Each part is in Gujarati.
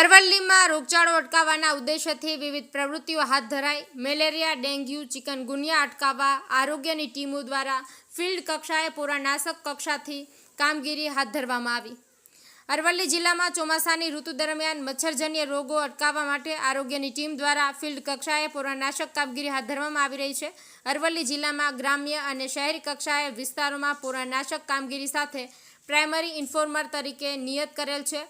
અરવલ્લીમાં રોગચાળો અટકાવવાના ઉદ્દેશ્યથી વિવિધ પ્રવૃત્તિઓ હાથ ધરાઈ, મેલેરિયા, ડેન્ગ્યુ ચિકનગુનિયા અટકાવવા આરોગ્યની ટીમો દ્વારા ફિલ્ડ કક્ષાએ પોરાનાશક કક્ષાથી કામગીરી હાથ ધરવામાં આવી. અરવલ્લી જિલ્લામાં ચોમાસાની ઋતુ દરમિયાન મચ્છરજન્ય રોગો અટકાવવા માટે આરોગ્યની ટીમ દ્વારા ફિલ્ડ કક્ષાએ પોરાનાશક કામગીરી હાથ ધરવામાં આવી રહી છે. અરવલ્લી જિલ્લામાં ગ્રામ્ય અને શહેરી કક્ષાએ વિસ્તારોમાં પોરાનાશક કામગીરી સાથે પ્રાઇમરી ઇન્ફોર્મર તરીકે નિયત કરેલ છે.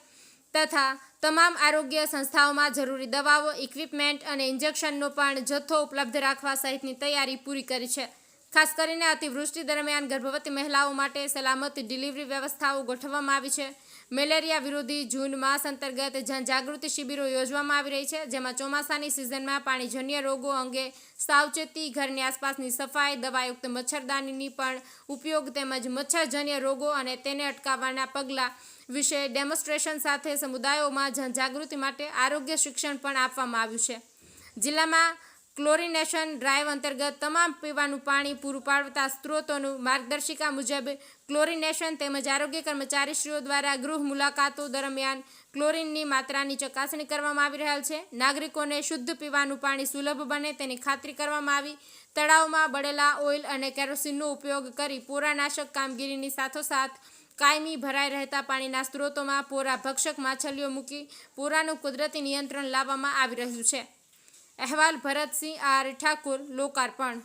તથા તમામ આરોગ્ય સંસ્થાઓમાં જરૂરી દવાઓ ઇક્વિપમેન્ટ અને ઇન્જેક્શનનો પણ જથ્થો ઉપલબ્ધ રાખવા સહિતની તૈયારી પૂરી કરી છે. ખાસ કરીને અતિવૃષ્ટિ દરમિયાન ગર્ભવતી મહિલાઓ માટે સલામત ડિલિવરી વ્યવસ્થાઓ ગોઠવવામાં આવી છે. મેલેરિયા વિરોધી જૂન માસ અંતર્ગત જનજાગૃતિ શિબિરો યોજવામાં આવી રહી છે, જેમાં ચોમાસાની સિઝનમાં પાણીજન્ય રોગો અંગે સાવચેતી, ઘરની આસપાસની સફાઈ, દવાયુક્ત મચ્છરદાનીની પણ ઉપયોગ તેમજ મચ્છરજન્ય રોગો અને તેને અટકાવવાના પગલાં વિશે ડેમોન્સ્ટ્રેશન સાથે સમુદાયોમાં જનજાગૃતિ માટે આરોગ્ય શિક્ષણ પણ આપવામાં આવ્યું છે. જિલ્લામાં ક્લોરિનેશન ડ્રાઈવ અંતર્ગત તમામ પીવાનું પાણી પૂરું પાડતા સ્ત્રોતોનું માર્ગદર્શિકા મુજબ ક્લોરિનેશન તેમજ આરોગ્ય કર્મચારીશ્રીઓ દ્વારા ગૃહ મુલાકાતો દરમિયાન ક્લોરિનની માત્રાની ચકાસણી કરવામાં આવી રહેલ છે. નાગરિકોને શુદ્ધ પીવાનું પાણી સુલભ બને તેની ખાતરી કરવામાં આવી. તળાવમાં બળેલા ઓઇલ અને કેરોસીનનો ઉપયોગ કરી પોરાનાશક કામગીરીની સાથોસાથ કાયમી ભરાઈ રહેતા પાણીના સ્ત્રોતોમાં પોરા ભક્ષક માછલીઓ મૂકી પોરાનું કુદરતી નિયંત્રણ લાવવામાં આવી રહ્યું છે. અહેવાલ ભરતસિંહ આર ઠાકુર લોકાર્પણ